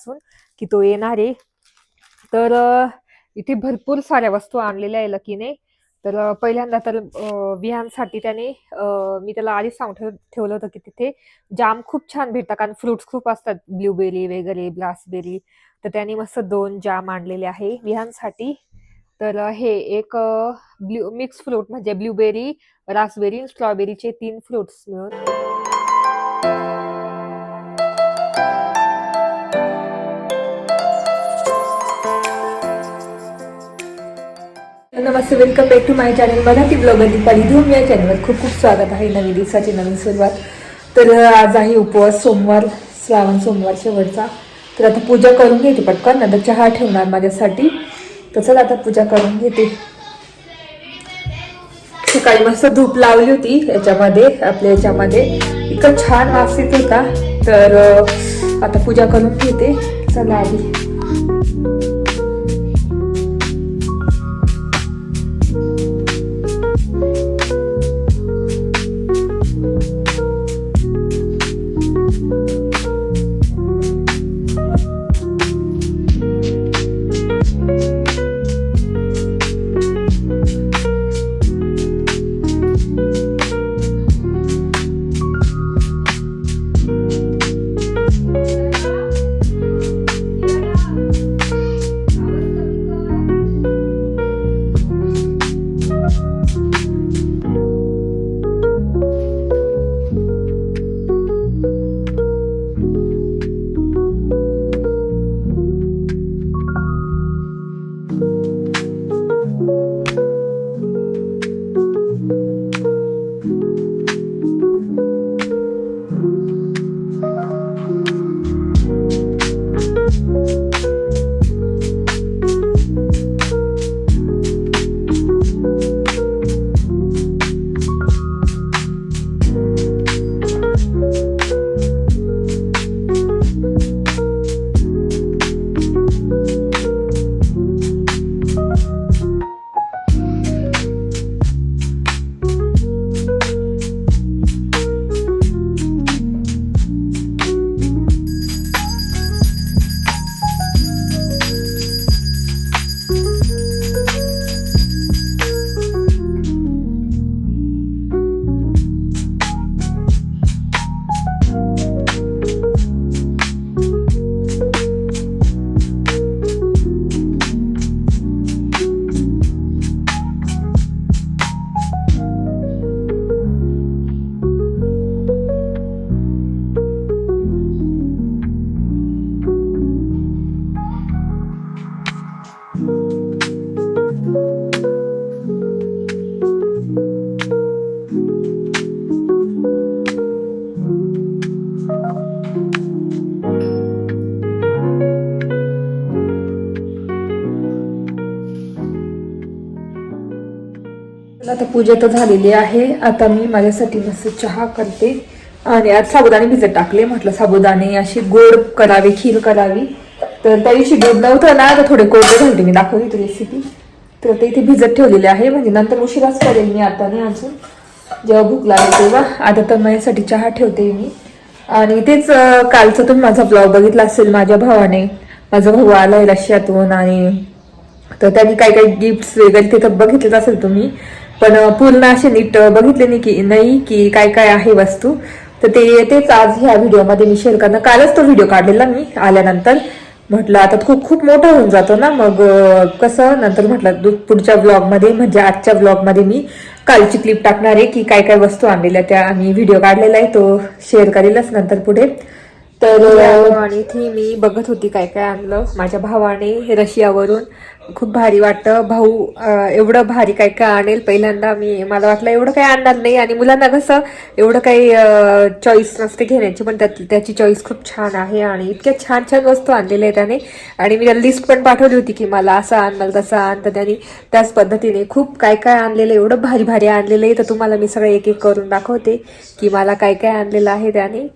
वाचून की तो येणार आहे. तर इथे भरपूर साऱ्या वस्तू आणलेल्या आहे लकीने. तर पहिल्यांदा तर विहानसाठी त्याने मी त्याला आधीच सांगून ठेव ठेवलं होतं की तिथे जाम खूप छान भेटतात. कारण फ्रुट्स खूप असतात. ब्लूबेरी वगैरे ब्लासबेरी. तर त्याने मस्त दोन जाम आणलेले आहे विहानसाठी. तर हे एक ब्ल्यू मिक्स फ्रूट म्हणजे ब्लूबेरी रासबेरी स्ट्रॉबेरीचे तीन फ्रुट्स मिळून. नमस्ते welcome back to my channel Marathi blogger Deepali Dhoom या चॅनलवर खूप खूप स्वागत आहे. नवीन दिवसाची नवीन सुरुवात. तर आज आहे उपवास सोमवार श्रावण सोमवार शेवटचा. तर आता पूजा करून घेते पटकन नंतर चहा ठेवणार माझ्यासाठी. तसंच आता पूजा करून घेते. सकाळी मस्त धूप लावली होती याच्यामध्ये आपल्या याच्यामध्ये. इतकं छान वास येत होता. तर आता पूजा करून घेते. चला आधी. पूजा तर झालेली आहे. आता मी माझ्यासाठी मस्त चहा करते. आणि आज साबुदाणे भिजत टाकले. म्हटलं साबुदाणे अशी गोड करावी खीर करावी. तर त्या दिवशी गोड नव्हतं ना तर थोडे कोरडे झाले मी दाखवली ती रेसिपी तर ते इथे भिजत ठेवलेले आहे. म्हणजे नंतर उशिराच करेल मी आता नाही अजून. जेव्हा भूक लागेल तेव्हा. आता तर माझ्यासाठी चहा ठेवते मी. आणि तेच कालचं कालचा तुम्ही माझा ब्लॉग बघितला असेल माझ्या भावाने. माझा भाऊ आला आहे रशियातून आणि तर त्यांनी काही काही गिफ्ट्स वगैरे तिथं बघितलेच असेल तुम्ही. पण पूर्ण असे नीट बघितले नाही की नाही की काय काय आहे वस्तू. तर ते तेच आज ह्या व्हिडिओमध्ये मी शेअर करणार. कालच तो व्हिडिओ काढलेला मी आल्यानंतर. म्हटलं आता खूप खूप मोठा होऊन जातो ना. मग कसं नंतर म्हटलं पुढच्या ब्लॉगमध्ये म्हणजे आजच्या ब्लॉगमध्ये मी कालची क्लिप टाकणार आहे की काय काय वस्तू आणलेल्या त्या. आणि व्हिडिओ काढलेला आहे तो शेअर करेलच नंतर पुढे. तर आणि इथे मी बघत होती काय काय आणलं. माझ्या भावाने रशियावरून खूप भारी वाटतं. भाऊ एवढं भारी काय काय आणेल? पहिल्यांदा मी मला वाटलं एवढं काही आणणार नाही आणि मुलांना कसं एवढं काही चॉईस नसते घेण्याची पण त्यात त्याची चॉईस खूप छान आहे आणि इतक्या छान छान वस्तू आणलेल्या आहेत त्याने. आणि मी त्याला लिस्ट पण पाठवली होती की मला असं आण मला तसं आण. तर त्याने त्याच पद्धतीने खूप काय काय आणलेलं आहे, एवढं भारी भारी आणलेलं आहे. तर तुम्हाला मी सगळं एक एक करून दाखवते की मला काय काय आणलेलं आहे त्याने.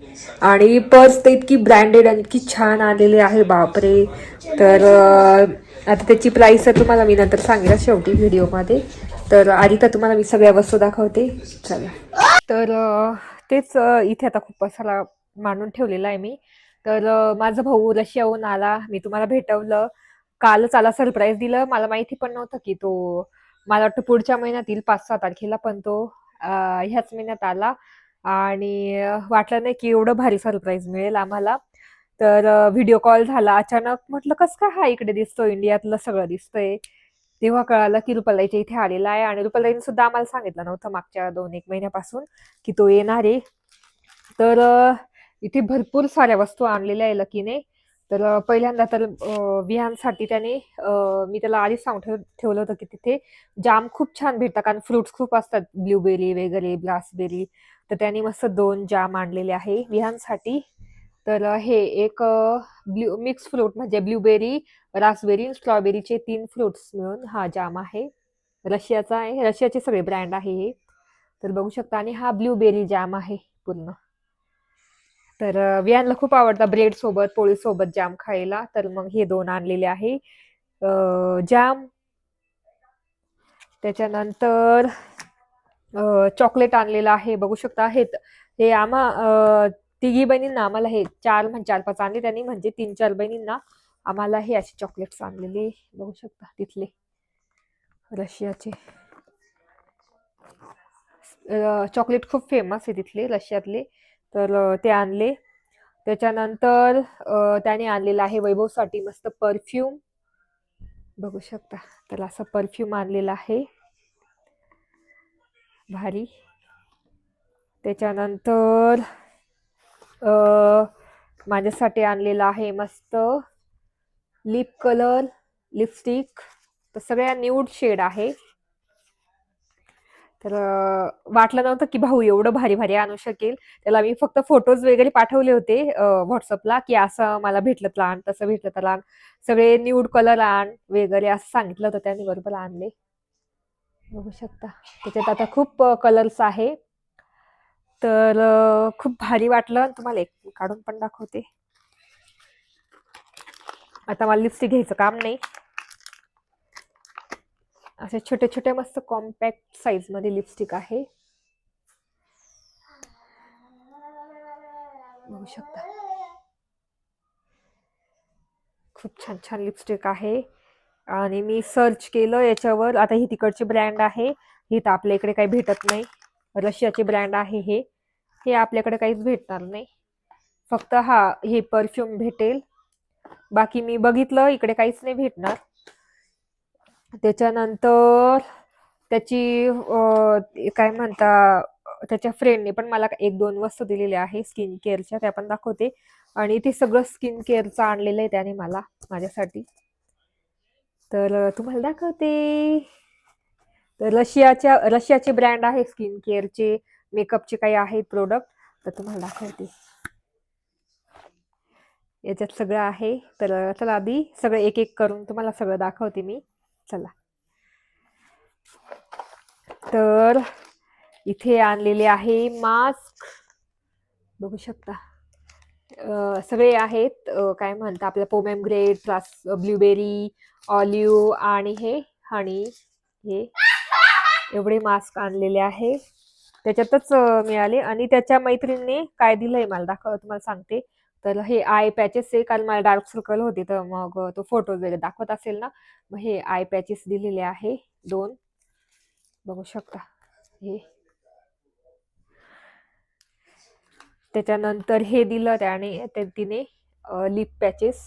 आणि पर्स तर इतकी ब्रँडेड आणि इतकी छान आणलेली आहे बापरे. तर आता त्याची प्राईस तर तुम्हाला मी नंतर सांगेल शेवटी व्हिडिओमध्ये तर आधी तर तुम्हाला मी सगळ्या वस्तू दाखवते. चला. तर तेच इथे आता खूप असाला मांडून ठेवलेला आहे मी. तर माझा भाऊ रशियाहून आला. मी तुम्हाला भेटवलं. कालच आला सरप्राईज दिलं. मला माहिती पण नव्हतं की तो मला वाटतं पुढच्या महिन्यात येईल पाच सहा तारखेला पण तो ह्याच महिन्यात आला. आणि वाटलं नाही की एवढं भारी सरप्राईज मिळेल आम्हाला. तर व्हिडिओ कॉल झाला. अचानक म्हटलं कसं काय हा इकडे दिसतो इंडियातलं सगळं दिसतंय. तेव्हा कळालं की रुपालाईच्या इथे आलेला आहे आणि रुपालाईने सुद्धा आम्हाला सांगितलं नव्हतं मागच्या दोन एक महिन्यापासून की तो येणार आहे. तर इथे भरपूर साऱ्या वस्तू आणलेल्या आहे लकीने. तर पहिल्यांदा तर विहानसाठी त्याने मी त्याला आधीच सांगून ठेव ठेवलं होतं की तिथे जाम खूप छान भेटतात. कारण फ्रुट्स खूप असतात. ब्लूबेरी वगैरे ब्लासबेरी तर त्याने मस्त दोन जाम आणलेले आहे विहानसाठी. तर हे एक ब्ल्यू मिक्स फ्रूट म्हणजे ब्लूबेरी रासबेरी स्ट्रॉबेरीचे तीन फ्रुट्स मिळून हा जाम आहे. रशियाचा आहे रशियाचे सगळे ब्रँड आहे हे. तर बघू शकता आणि हा ब्लूबेरी जाम आहे पूर्ण. तर व्यानला खूप आवडतं ब्रेड सोबत पोळी सोबत जाम खायला. तर मग हे दोन आणलेले आहे. जाम. त्याच्यानंतर चॉकलेट आणलेलं आहे. बघू शकता हे हे आम्हा तिघी बहिणींना आम्हाला हे चार म्हणजे चार पाच आणले त्यांनी. म्हणजे तीन चार बहिणींना आम्हाला हे असे चॉकलेट्स आणलेले. बघू शकता तिथले रशियाचे. चॉकलेट खूप फेमस आहे तिथले रशियातले. तर ते आणले. त्याच्यानंतर त्याने आणलेलं आहे वैभवसाठी मस्त परफ्यूम बघू शकता. तर असं परफ्यूम आणलेलं आहे. भारी. त्याच्यानंतर माझ्यासाठी आणलेलं आहे मस्त लिप कलर लिपस्टिक तर सगळ्या न्यूड शेड आहे. तर वाटलं नव्हतं की भाऊ एवढं भारी भारी आणू शकेल. त्याला मी फक्त फोटोज वगैरे पाठवले होते व्हॉट्सअपला की असं मला भेटलं प्लान तसं भेटलं त्याला आण. सगळे न्यूड कलर आण वगैरे असं सांगितलं होतं त्याने बरोबर आणले. बघू शकता. त्याच्यात आता खूप कलर्स आहे. तर खूप भारी वाटलं तुम्हाला एक काढून पण दाखवते. आता मला लिपस्टिक घ्यायचं काम नाही. असे छोटे छोटे मस्त कॉम्पॅक्ट साईजमध्ये लिपस्टिक आहे. बघू शकता. खूप छान छान लिपस्टिक आहे. आणि मी सर्च केलं याच्यावर. आता ही तिकडची ब्रँड आहे. ही तर आपल्या इकडे काही भेटत नाही. रशियाचे ब्रँड आहे हे. हे आपल्याकडे काहीच भेटणार नाही. फक्त हा हे परफ्यूम भेटेल. बाकी मी बघितलं इकडे काहीच नाही भेटणार. त्याच्यानंतर त्याची काय म्हणता त्याच्या फ्रेंडने पण मला एक दोन वस्तू दिलेल्या आहे स्किन केअरच्या त्या पण दाखवते. आणि ते सगळं स्किन केअरचं आणलेलं आहे त्याने मला माझ्यासाठी. तर तुम्हाला दाखवते. तर रशियाच्या रशियाचे ब्रँड आहे स्किन केअरचे मेकअपचे काही आहेत प्रोडक्ट तर तुम्हाला दाखवते. याच्यात सगळं आहे. तर चला आधी सगळं एक एक करून तुम्हाला सगळं दाखवते मी. चला. तर इथे आणलेले आहे मास्क बघू शकता. सगळे आहेत. काय म्हणता आपल्या पोमॅमग्रेट प्लस ब्ल्यूबेरी ऑलिव्ह आणि हे हनी हे एवढे मास्क आणलेले आहे. त्याच्यातच मिळाले. आणि त्याच्या मैत्रिणीने काय दिलंय मला दाखव तुम्हाला सांगते. तर हे आय पॅचेस आहे कारण मला डार्क सर्कल होते. तर मग तो फोटो वगैरे दाखवत असेल ना मग हे आय पॅचेस दिलेले आहे. दोन. बघू शकता. हे. त्याच्यानंतर हे दिलं त्याने ते तिने लिप पॅचेस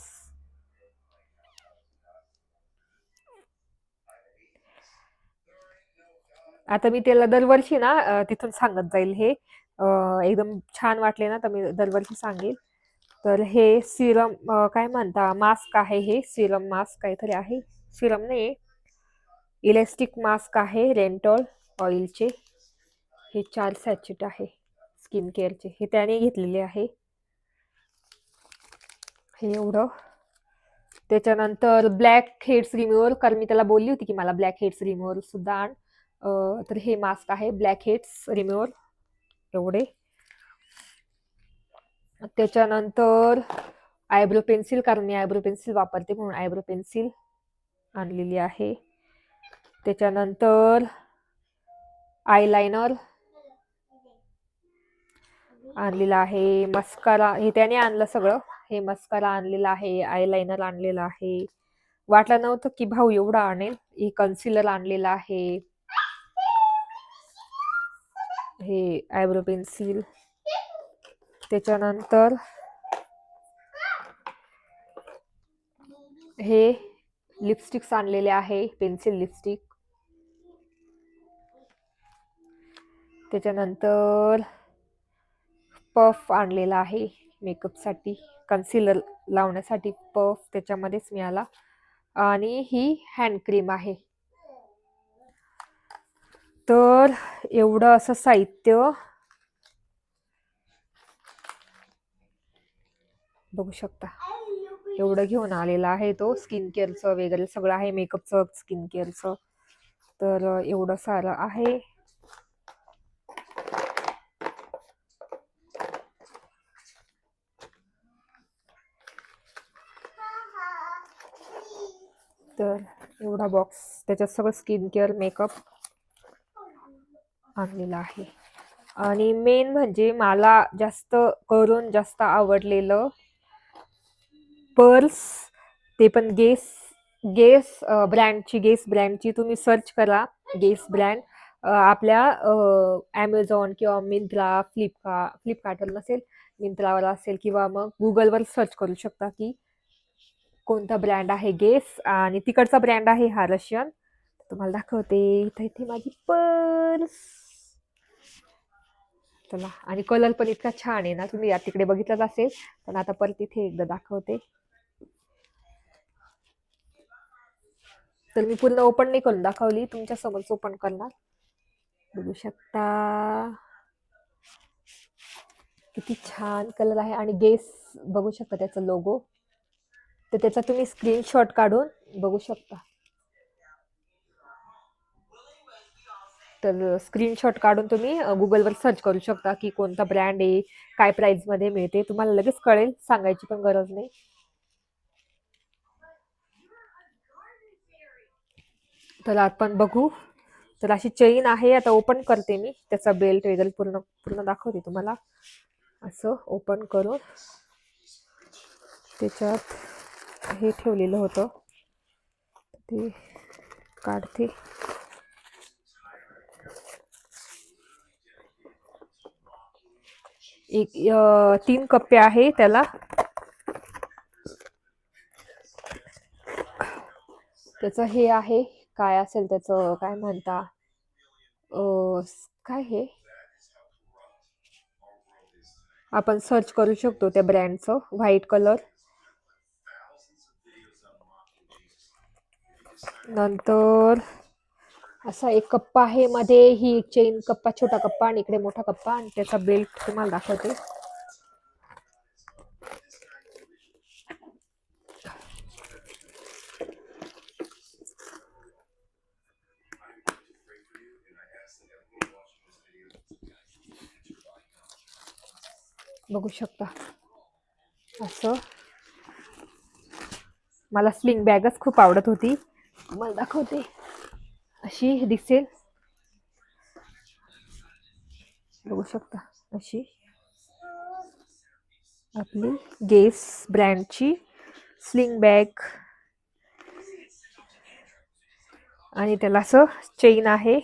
आता मी त्याला दरवर्षी ना तिथून सांगत जाईल हे. एकदम छान वाटले ना तर मी दरवर्षी सांगेल. तर हे सिरम काय म्हणता मास्क आहे हे. सिरम मास्क काहीतरी आहे. सिरम नाही. इलेस्टिक मास्क आहे रेंटॉल ऑइलचे. हे चार सॅचेट आहे स्किन केअरचे. हे त्याने घेतलेले आहे. हे एवढं. त्याच्यानंतर ब्लॅक हेड्स रिमूव्हर कारण मी त्याला बोलली होती की मला ब्लॅक हेड्स रिमूव्हर सुद्धा आण. तर हे मास्क आहे ब्लॅक हेड्स रिमूव्हर एवढे. त्याच्यानंतर आयब्रो पेन्सिल कारण मी आयब्रो पेन्सिल वापरते म्हणून आयब्रो पेन्सिल आणलेली आहे. त्याच्यानंतर आयलायनर आणलेलं आहे. मस्कारा हे त्याने आणलं सगळं. हे मस्कारा आणलेला आहे आयलाइनर आणलेलं आहे. वाटलं नव्हतं की भाऊ एवढा आणेल. हे कन्सिलर आणलेला आहे. हे आयब्रो पेन्सिल त्याच्यानंतर हे लिपस्टिक्स आणलेले आहे पेन्सिल लिपस्टिक त्याच्यानंतर पफ आणलेला आहे मेकअपसाठी कन्सिलर लावण्यासाठी पफ त्याच्यामध्येच मिळाला. आणि ही हँड क्रीम आहे. तर एवढं असं साहित्य. बघू शकता. एवढं घेऊन आलेला आहे तो स्किन केअरचं वगैरे सगळं आहे मेकअपचं स्किन केअरचं तर एवढं सारं आहे. तर एवढा बॉक्स त्याच्यात सगळं स्किन केअर मेकअप आणलेला आहे. आणि मेन म्हणजे मला जास्त करून जास्त आवडलेलं पर्स ते पण गेस गेस ब्रँडची गेस ब्रँडची तुम्ही सर्च करा. गेस ब्रँड आपल्या ॲमेझॉन किंवा मिंत्रा फ्लिपका फ्लिपकार्टवर नसेल मिंत्रावर असेल किंवा मग गुगलवर सर्च करू शकता की कोणता ब्रँड आहे गेस आणि तिकडचा ब्रँड आहे हा रशियन तुम्हाला दाखवते. इथे इथे माझी पर्स चला. आणि कलर पण इतका छान आहे ना तुम्ही या तिकडे बघितलंच असेल पण आता परत इथे एकदा दाखवते. तर मी पूर्ण ओपन नाही करून दाखवली तुमच्या समोरच ओपन करणार. बघू शकता. किती छान कलर आहे. आणि गेस बघू शकता त्याचा लोगो तर त्याचा तुम्ही स्क्रीनशॉट काढून बघू शकता. तर स्क्रीनशॉट काढून तुम्ही गुगलवर सर्च करू शकता की कोणता ब्रँड आहे काय प्राईजमध्ये मिळते. तुम्हाला लगेच कळेल सांगायची पण गरज नाही. तर आपण बघू. तर अशी चेन आहे आता ओपन करते मी. त्याचा बेल्ट वगैरे पूर्ण पूर्ण दाखवते तुम्हाला. असं ओपन करून. त्याच्यात हे ठेवलेलं होतं. ते काढते. एक तीन कप्पे आहे त्याला. त्याचं हे आहे काय असेल त्याचं काय म्हणता? काय हे? आपण सर्च करू शकतो त्या ब्रँडचं व्हाईट कलर नंतर असा एक कप्पा आहे. मध्ये ही एक चेन कप्पा छोटा कप्पा आणि इकडे मोठा कप्पा आणि त्याचा बेल्ट तुम्हाला दाखवते. बघू शकता. असं. मला स्लिंग बॅगच खूप आवडत होती. मला दाखवते. अशी दिसेल. बघू शकता. अशी. आपली गेस ब्रँडची स्लिंग बॅग आणि त्याला असं चेन आहे.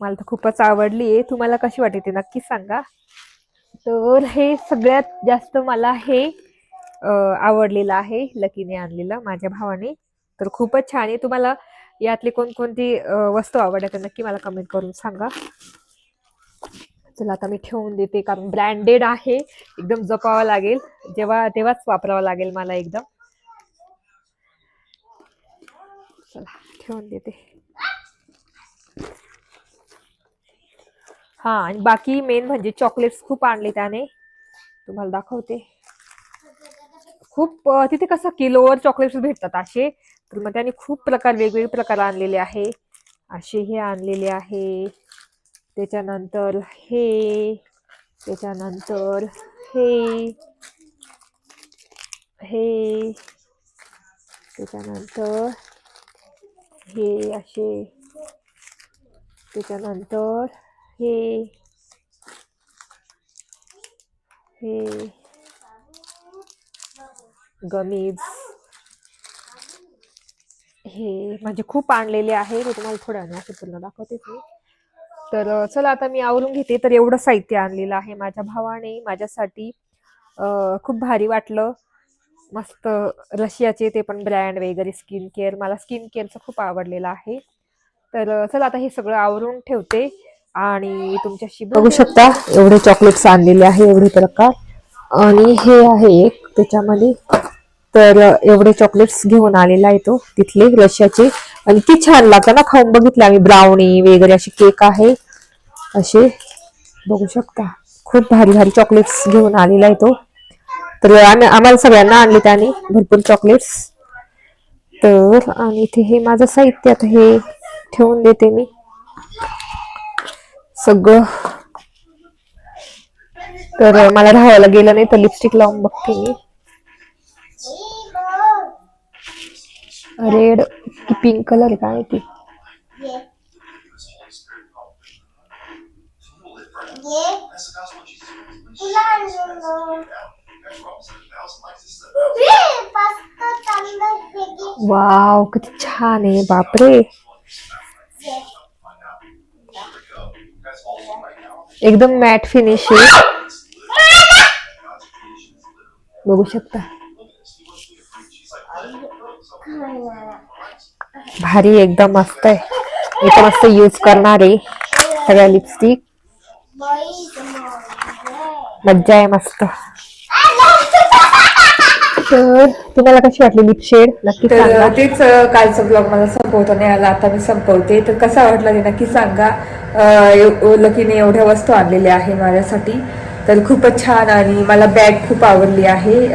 मला तर खूपच आवडली आहे. तुम्हाला कशी वाटते ते नक्की सांगा. तर हे सगळ्यात जास्त मला हे आवडलेलं आहे. लकीने आणलेलं माझ्या भावाने. तर खूपच छान आहे. तुम्हाला यातली कोणकोणती वस्तू आवडते नक्की मला कमेंट करून सांगा. चला आता मी ठेवून देते कारण ब्रँडेड आहे. एकदम जपावं लागेल. जेव्हा तेव्हाच वापरावं लागेल मला एकदम. चला ठेवून देते. हा आणि बाकी मेन म्हणजे चॉकलेट्स खूप आणले त्याने. तुम्हाला दाखवते. खूप तिथे कसं किलोवर चॉकलेट्स भेटतात असे. तर मग त्याने खूप प्रकार वेगवेगळे प्रकार आणलेले आहे. असे हे आणलेले आहे. त्याच्यानंतर हे त्याच्यानंतर हे हे त्याच्यानंतर हे असे त्याच्यानंतर हे हे गमीज. हे म्हणजे खूप आणलेले आहे. मी तुम्हाला थोड्या पूर्ण दाखवते मी तर चला आता मी आवरून घेते. तर एवढं साहित्य आणलेलं आहे माझ्या भावाने. माझ्यासाठी खूप भारी वाटलं. मस्त रशियाचे ते पण ब्रँड वगैरे स्किन केअर मला स्किन केअरचं खूप आवडलेलं आहे. तर चला आता हे सगळं आवरून ठेवते. आणि तुमच्याशी बघू शकता एवढे चॉकलेट्स आणलेले आहे एवढे प्रकार. आणि हे आहे एक त्याच्यामध्ये तर एवढे चॉकलेट्स घेऊन आलेला आहे तो तिथले रशियाचे. आणि किती छान लागतं ना खाऊन बघितले आम्ही. ब्राउनी वगैरे असे केक आहे. असे बघू शकता. खूप भारी भारी चॉकलेट्स घेऊन आलेला आहे तो. तर आम्ही आम्हाला सगळ्यांना आणले त्याने भरपूर चॉकलेट्स तर आणि इथे हे माझं साहित्य आता हे ठेवून देते मी. सगळं. तर मला राहायला गेलं नाही तर लिपस्टिक लावून बघते मी. रेड पिंक कलर आहे काय ती वाव किती छान आहे बापरे एकदम मॅट फिनिश आहे बघू शकता भारी एकदम मस्त आहे. मी तर मस्त यूज करणार आहे. सगळ्या लिपस्टिक मज्जा आहे मस्त. तर तुम्हाला कशी वाटली लिप शेड नक्की सांगा. तेच अं, कालचा ब्लॉग मला संपवता नाही आला आता मी संपवते. तर कसा वाटला ते नक्की सांगा. अं, एव- लकीने एवढ्या वस्तू आणलेल्या आहे माझ्यासाठी. तर खूपच छान आणि मला बॅग खूप आवडली आहे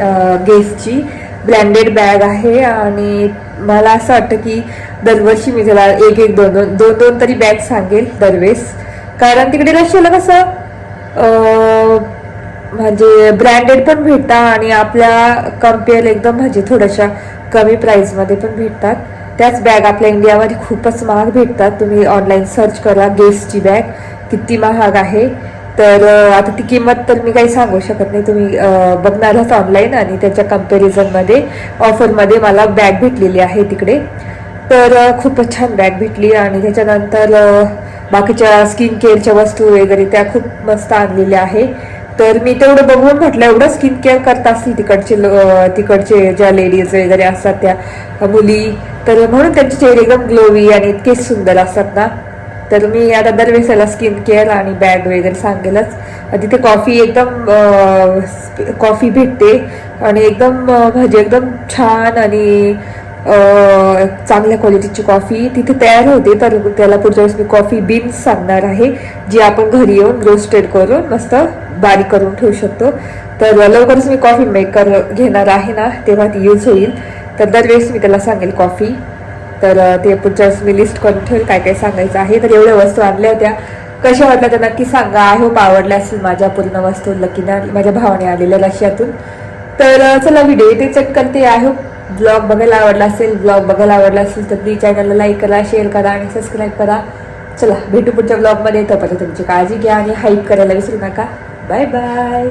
गेसची ब्रँडेड बॅग आहे आणि मला असं वाटतं की दरवर्षी मी त्याला एक एक दोन दोन दोन दोन तरी बॅग सांगेल दरवेळेस. कारण तिकडे रशियाला कसं म्हणजे ब्रँडेड पण भेटतात आणि आपल्या कंपेअर एकदम म्हणजे थोड्याशा कमी प्राईजमध्ये पण भेटतात. त्याच बॅग आपल्या इंडियामध्ये खूपच महाग भेटतात. तुम्ही ऑनलाईन सर्च करा गेसची बॅग किती महाग आहे. तर आता ती किंमत तर मी काही सांगू शकत नाही. तुम्ही बघणारच ऑनलाईन आणि त्याच्या कम्पॅरिझनमध्ये ऑफरमध्ये मला बॅग भेटलेली आहे तिकडे. तर खूपच छान बॅग भेटली आणि त्याच्यानंतर बाकीच्या स्किन केअरच्या वस्तू वगैरे त्या खूप मस्त आणलेल्या आहे. तर मी तेवढं बघून म्हटलं एवढं स्किन केअर करत असतील तिकडचे तिकडचे ज्या लेडीज वगैरे असतात त्या मुली. तर म्हणून त्यांचे चेहरे एकदम ग्लोवी आणि इतके सुंदर असतात ना. तर मी आता दरवेळेस त्याला स्किन केअर आणि बॅग वगैरे सांगेलच. तिथे कॉफी एकदम कॉफी भेटते. आणि एकदम म्हणजे एकदम छान आणि चांगल्या क्वालिटीची कॉफी तिथे तयार होते. तर त्याला पुढच्या वेळेस मी कॉफी बीन्स सांगणार आहे जी आपण घरी येऊन रोस्टेड करून मस्त बारीक करून ठेवू शकतो. तर लवकरच मी कॉफी मेकर घेणार आहे ना तेव्हा ती यूज होईल. तर दरवेळेस मी त्याला सांगेल कॉफी तर ते पुढच्या मी लिस्ट करून ठेवेल काय काय सांगायचं आहे. तर एवढ्या वस्तू आणल्या होत्या. कशा वाटल्या तर नक्की सांगा. आय होप आवडल्या असतील माझ्या पूर्ण वस्तू लकीना माझ्या भावाने आलेल्या रशियातून तर चला व्हिडिओ इथे चेक करते. आय होप ब्लॉग बघायला आवडला असेल ब्लॉग बघायला आवडला असेल तर प्लीज चॅनलला लाईक करा शेअर करा आणि सबस्क्राईब करा. चला भेटू पुढच्या ब्लॉगमध्ये तोपर्यंत तुमची काळजी घ्या आणि हाईप करायला विसरू नका. Bye bye